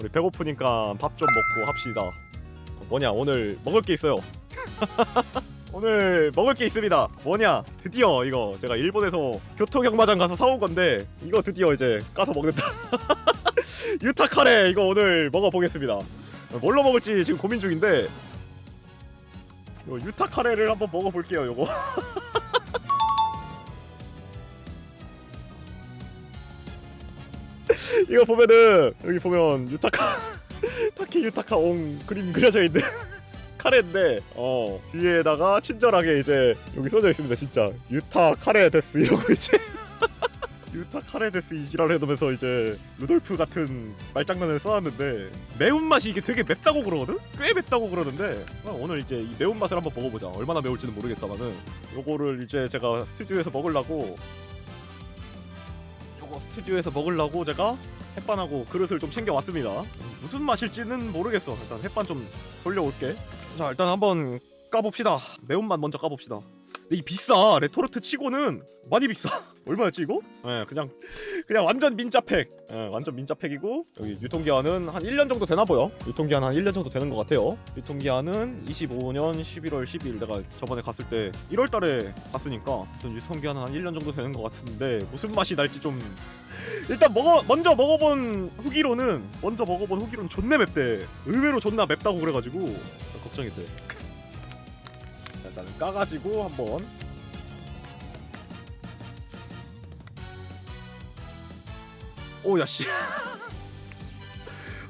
우리 배고프니까 밥 좀 먹고 합시다. 어, 뭐냐 오늘 먹을 게 있어요. 오늘 먹을 게 있습니다. 뭐냐? 드디어 이거 제가 일본에서 교통경마장 가서 사온 건데 이거 드디어 이제 까서 먹는다. 유타 카레 이거 오늘 먹어보겠습니다. 뭘로 먹을지 지금 고민 중인데 요 유타 카레를 한번 먹어볼게요. 요거. 이거 보면은 여기 보면 유타카 타키 유타카 옹 그림 그려져 있는 카레인데 어 뒤에다가 친절하게 이제 여기 써져 있습니다 진짜. 유타 카레 데스 이러고 이제. 유타 카레 데스 이지랄 해놓으면서 이제 루돌프 같은 말장난을 써놨는데 매운맛이 이게 되게 맵다고 그러거든? 꽤 맵다고 그러는데 어, 오늘 이제 이 매운맛을 한번 먹어보자. 얼마나 매울지는 모르겠다만은 요거를 이제 제가 스튜디오에서 먹으려고 요거 스튜디오에서 먹으려고 제가 햇반하고 그릇을 좀 챙겨왔습니다. 무슨 맛일지는 모르겠어. 일단 햇반 좀 돌려올게. 자 일단 한번 까봅시다. 매운맛 먼저 까봅시다. 근데 이 비싸. 레토르트 치고는 많이 비싸 얼마였지 이거? 예 그냥 그냥 완전 민자팩. 예 완전 민자팩이고 여기 유통기한은 한 1년 정도 되나 보여. 유통기한 한 1년 정도 되는 것 같아요. 유통기한은 25년 11월 12일 내가 저번에 갔을 때 1월 달에 갔으니까 전 유통기한은 한 1년 정도 되는 것 같은데 무슨 맛이 날지 좀 일단 먹어 먼저 먹어본 후기로는 먼저 먹어본 후기로는 존내 맵대. 의외로 존나 맵다고 그래가지고 걱정이 돼. 일단 까가지고 한번 오야 씨.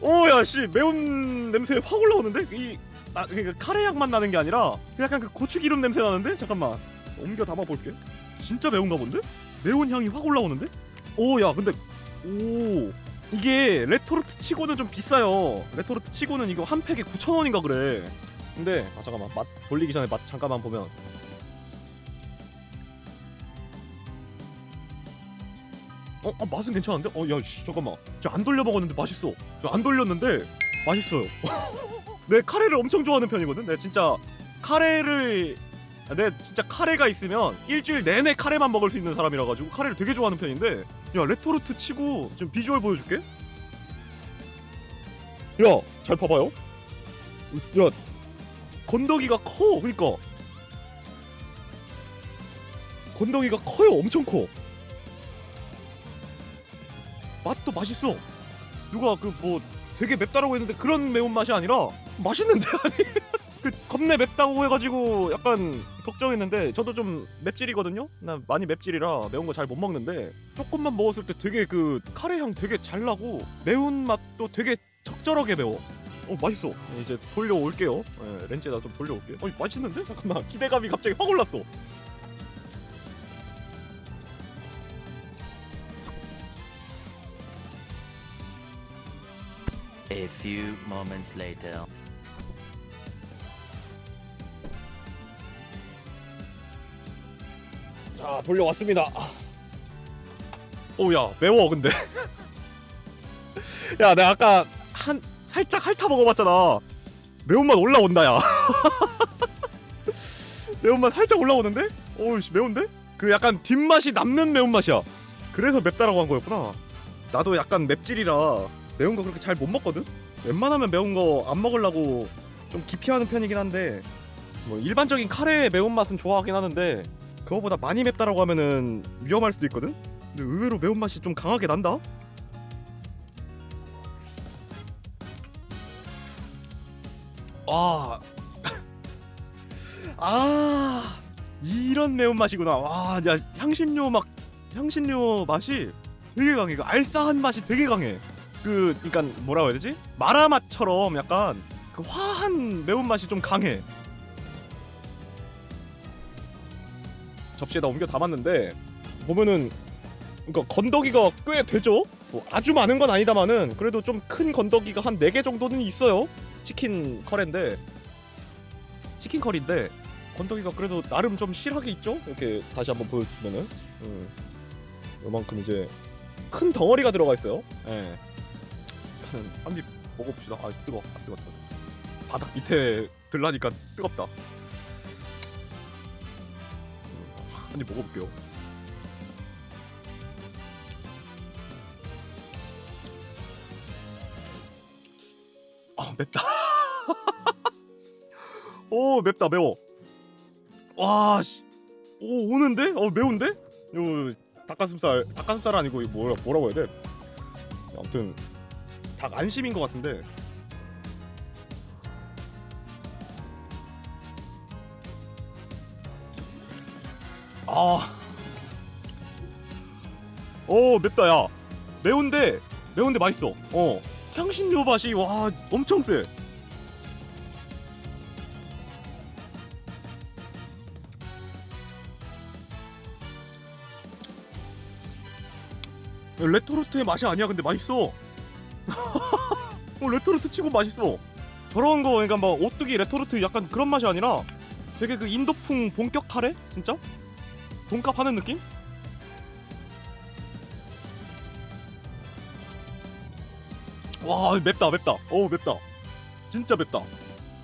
오야 씨. 매운 냄새 확 올라오는데? 이 아, 그러니까 카레 향만 나는 게 아니라 약간 그 고추 기름 냄새 나는데? 잠깐만. 옮겨 담아 볼게. 진짜 매운가 본데? 매운 향이 확 올라오는데? 오야 근데 오. 이게 레토르트 치고는 좀 비싸요. 레토르트 치고는 이거 한 팩에 9,000원인가 그래. 근데 아 잠깐만. 맛 돌리기 전에 맛 잠깐만 보면 어, 아, 맛은 괜찮은데? 어, 야, 씨, 잠깐만. 저 안 돌려 먹었는데 맛있어. 저 안 돌렸는데 맛있어요. 내 카레를 엄청 좋아하는 편이거든. 내가 진짜 카레를 아, 내 진짜 카레가 있으면 일주일 내내 카레만 먹을 수 있는 사람이라 가지고 카레를 되게 좋아하는 편인데 야 레토르트 치고 지금 비주얼 보여줄게. 야, 잘 봐봐요. 야, 건더기가 커. 그니까 건더기가 커요. 엄청 커. 맛도 맛있어. 누가 그 뭐 되게 맵다라고 했는데 그런 매운 맛이 아니라 맛있는데 아니 그 겁내 맵다고 해가지고 약간 걱정했는데 저도 좀 맵찔이거든요. 나 많이 맵찔이라 매운 거 잘 못 먹는데 조금만 먹었을 때 되게 그 카레 향 되게 잘 나고 매운 맛도 되게 적절하게 매워. 어 맛있어. 이제 돌려올게요. 예, 렌즈에다 좀 돌려올게요. 어 맛있는데? 잠깐만 기대감이 갑자기 확 올랐어. A few moments later. 자 돌려왔습니다. 오야 매워 근데. 야 내가 아까 한 살짝 핥아 먹어봤잖아. 매운맛 올라온다 야. 매운맛 살짝 올라오는데? 오우씨 매운데? 그 약간 뒷맛이 남는 매운맛이야. 그래서 맵다라고 한 거였구나. 나도 약간 맵찔이라 매운 거 그렇게 잘 못 먹거든. 웬만하면 매운 거 안 먹으려고 좀 기피하는 편이긴 한데 뭐 일반적인 카레의 매운맛은 좋아하긴 하는데 그거보다 많이 맵다라고 하면은 위험할 수도 있거든. 근데 의외로 매운맛이 좀 강하게 난다. 아, 아 이런 매운맛이구나. 와, 야 향신료 막 향신료 맛이 되게 강해. 그 알싸한 맛이 되게 강해. 그, 그러니까 뭐라고 해야 되지? 마라 맛처럼 약간 그 화한 매운맛이 좀 강해. 접시에다 옮겨 담았는데 보면은 그러니까 건더기가 꽤 되죠. 뭐 아주 많은 건 아니다마는 그래도 좀 큰 건더기가 한 4개 정도는 있어요. 치킨 커리인데 치킨 커리인데 건더기가 그래도 나름 좀 실하게 있죠. 이렇게 다시 한번 보여주면은 음. 요만큼 이제 큰 덩어리가 들어가 있어요. 예. 한 입 먹어봅시다. 아 뜨거, 아 뜨거. 바닥 밑에 들라니까 뜨겁다. 한 입 먹어볼게요. 아 맵다. 오 맵다 매워. 와 씨. 오 오는데? 어 매운데? 요 닭가슴살 닭가슴살 아니고 뭐라 뭐라고 해야 돼? 아무튼 닭 안심인 것 같은데. 아. 오 맵다 야. 매운데 매운데 맛있어. 어. 향신료 맛이 와 엄청 세. 레토르트의 맛이 아니야 근데 맛있어. 어, 레토르트 치고 맛있어. 저런 거 그러니까 막 오뚜기 레토르트 약간 그런 맛이 아니라 되게 그 인도풍 본격 카레 진짜? 돈값 하는 느낌? 와 맵다 맵다. 오 맵다. 진짜 맵다.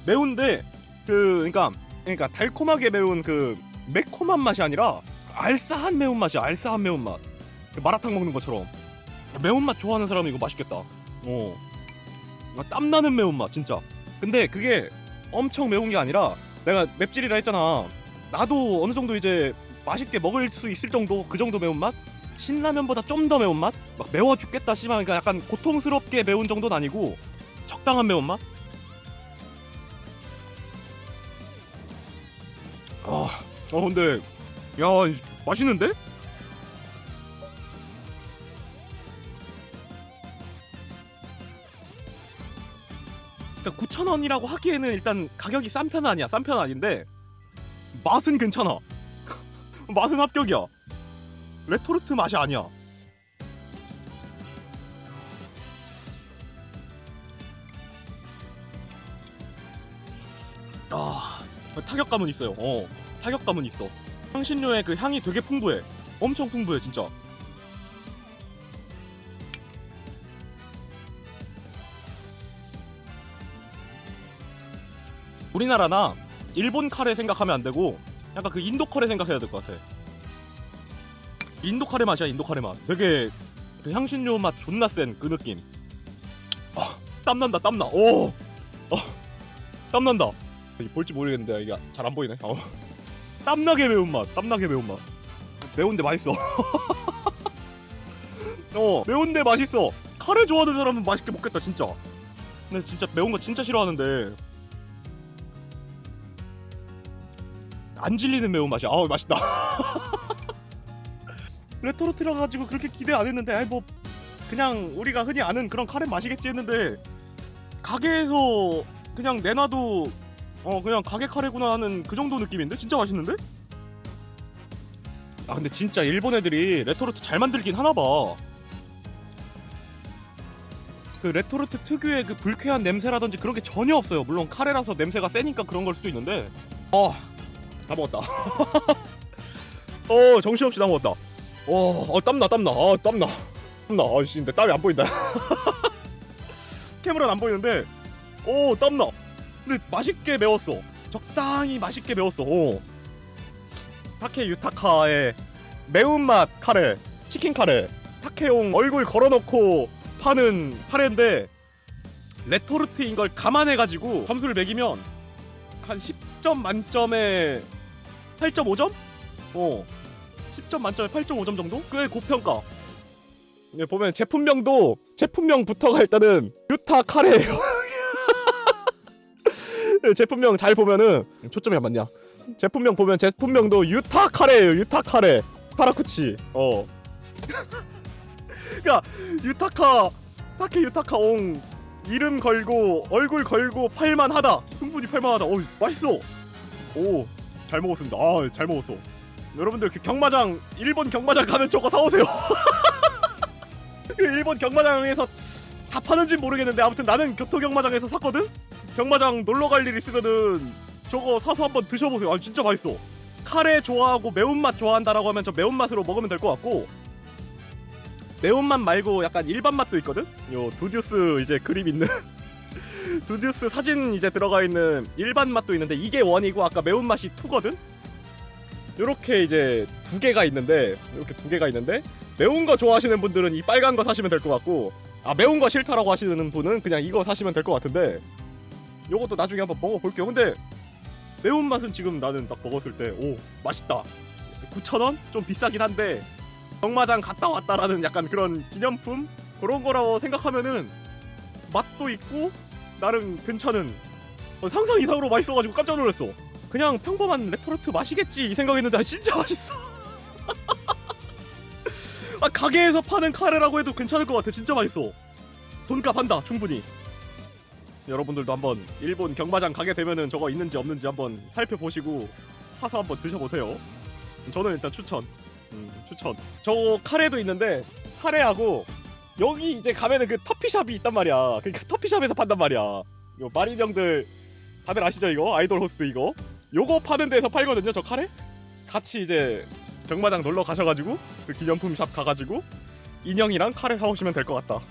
매운데 그 그러니까 그러니까 달콤하게 매운 그 매콤한 맛이 아니라 알싸한 매운 맛이야 알싸한 매운 맛. 그 마라탕 먹는 것처럼. 매운맛 좋아하는 사람은 이거 맛있겠다 어. 아, 땀나는 매운맛 진짜. 근데 그게 엄청 매운 게 아니라 내가 맵찔이라 했잖아. 나도 어느 정도 이제 맛있게 먹을 수 있을 정도 그 정도 매운맛? 신라면보다 좀 더 매운맛? 막 매워 죽겠다 씨발. 그러니까 약간 고통스럽게 매운 정도는 아니고 적당한 매운맛? 아, 어 근데 야 이- 맛있는데? 그러니까 9,000원이라고 하기에는 일단 가격이 싼 편은 아니야. 싼 편은 아닌데 맛은 괜찮아. 맛은 합격이야. 레토르트 맛이 아니야. 아, 타격감은 있어요. 어, 타격감은 있어. 향신료의 그 향이 되게 풍부해. 엄청 풍부해, 진짜. 우리나라나 일본 카레 생각하면 안 되고 약간 그 인도 카레 생각해야 될 것 같아. 인도 카레 맛이야, 인도 카레 맛. 되게 그 향신료 맛 존나 센 그 느낌. 아, 땀 난다, 땀 나. 오, 어, 땀난다. 볼지 모르겠는데 이게 잘 안 보이네. 어. 땀 나게 매운 맛, 땀 나게 매운 맛. 매운데 맛있어. 어, 매운데 맛있어. 카레 좋아하는 사람은 맛있게 먹겠다, 진짜. 근데 진짜 매운 거 진짜 싫어하는데 안 질리는 매운 맛이야. 아우 맛있다. 레토르트라 가지고 그렇게 기대 안 했는데, 아이 뭐 그냥 우리가 흔히 아는 그런 카레 맛이겠지 했는데 가게에서 그냥 내놔도 어 그냥 가게 카레구나 하는 그 정도 느낌인데 진짜 맛있는데? 아 근데 진짜 일본 애들이 레토르트 잘 만들긴 하나 봐. 그 레토르트 특유의 그 불쾌한 냄새라든지 그런 게 전혀 없어요. 물론 카레라서 냄새가 세니까 그런 걸 수도 있는데. 어, 다 먹었다. 어, 정신없이 다 먹었다. 어, 어 땀나, 땀나. 아, 땀나. 땀나. 아씨, 근데 땀이 안 보인다. 캠으로는 안 보이는데, 오, 땀나. 근데 맛있게 매웠어. 적당히 맛있게 매웠어. 오. 타케 유타카의 매운맛 카레, 치킨 카레. 타케용 얼굴 걸어놓고 파는 카레인데 레토르트인 걸 감안해가지고 점수를 매기면 한 10점 만점에 8.5점? 어. 10점 만점에 8.5점 정도? 꽤 고평가. 네, 보면 제품명도 제품명부터가 일단은 유타 카레예요. 네, 제품명 잘 보면은 초점이 안 맞냐? 제품명 보면 제품명도 유타 카레예요. 유타 카레. 파라쿠치. 어. 그러니까 유타카 타케 유타카 옹 이름 걸고 얼굴 걸고 팔만하다. 충분히 팔만하다. 어, 맛있어. 오, 잘 먹었습니다. 아, 잘 먹었어. 여러분들 그 경마장 일본 경마장 가면 저거 사오세요. 그 일본 경마장에서 다 파는지 모르겠는데 아무튼 나는 교토 경마장에서 샀거든. 경마장 놀러 갈 일 있으면은 저거 사서 한번 드셔보세요. 아 진짜 맛있어. 카레 좋아하고 매운맛 좋아한다라고 하면 저 매운맛으로 먹으면 될 것 같고 매운맛 말고 약간 일반 맛도 있거든. 요 두듀스 이제 그림 있는 두듀스 사진 이제 들어가 있는 일반 맛도 있는데 이게 원이고 아까 매운맛이 투거든. 요렇게 이제 두 개가 있는데 이렇게 두 개가 있는데 매운 거 좋아하시는 분들은 이 빨간 거 사시면 될 것 같고 아 매운 거 싫다라고 하시는 분은 그냥 이거 사시면 될 것 같은데 요것도 나중에 한번 먹어볼게요 근데 매운맛은 지금 나는 딱 먹었을 때 오 맛있다 9,000원? 좀 비싸긴 한데 정마장 갔다 왔다라는 약간 그런 기념품? 그런 거라고 생각하면은 맛도 있고 나름 괜찮은 어, 상상 이상으로 맛있어가지고 깜짝 놀랐어. 그냥 평범한 레토르트 맛이겠지 이 생각했는데 아, 진짜 맛있어. 아 가게에서 파는 카레라고 해도 괜찮을 것 같아. 진짜 맛있어. 돈값 한다 충분히. 여러분들도 한번 일본 경마장 가게 되면은 저거 있는지 없는지 한번 살펴보시고 사서 한번 드셔보세요. 저는 일단 추천 음, 추천. 저 카레도 있는데 카레하고 여기 이제 가면은 그 터피샵이 있단 말이야. 그러니까 터피샵에서 판단 말이야. 요 마리병들 다들 아시죠 이거? 아이돌 호스 이거? 요거 파는 데서 팔거든요 저 카레? 같이 이제 경마장 놀러 가셔가지고 그 기념품 샵 가가지고 인형이랑 카레 사오시면 될 것 같다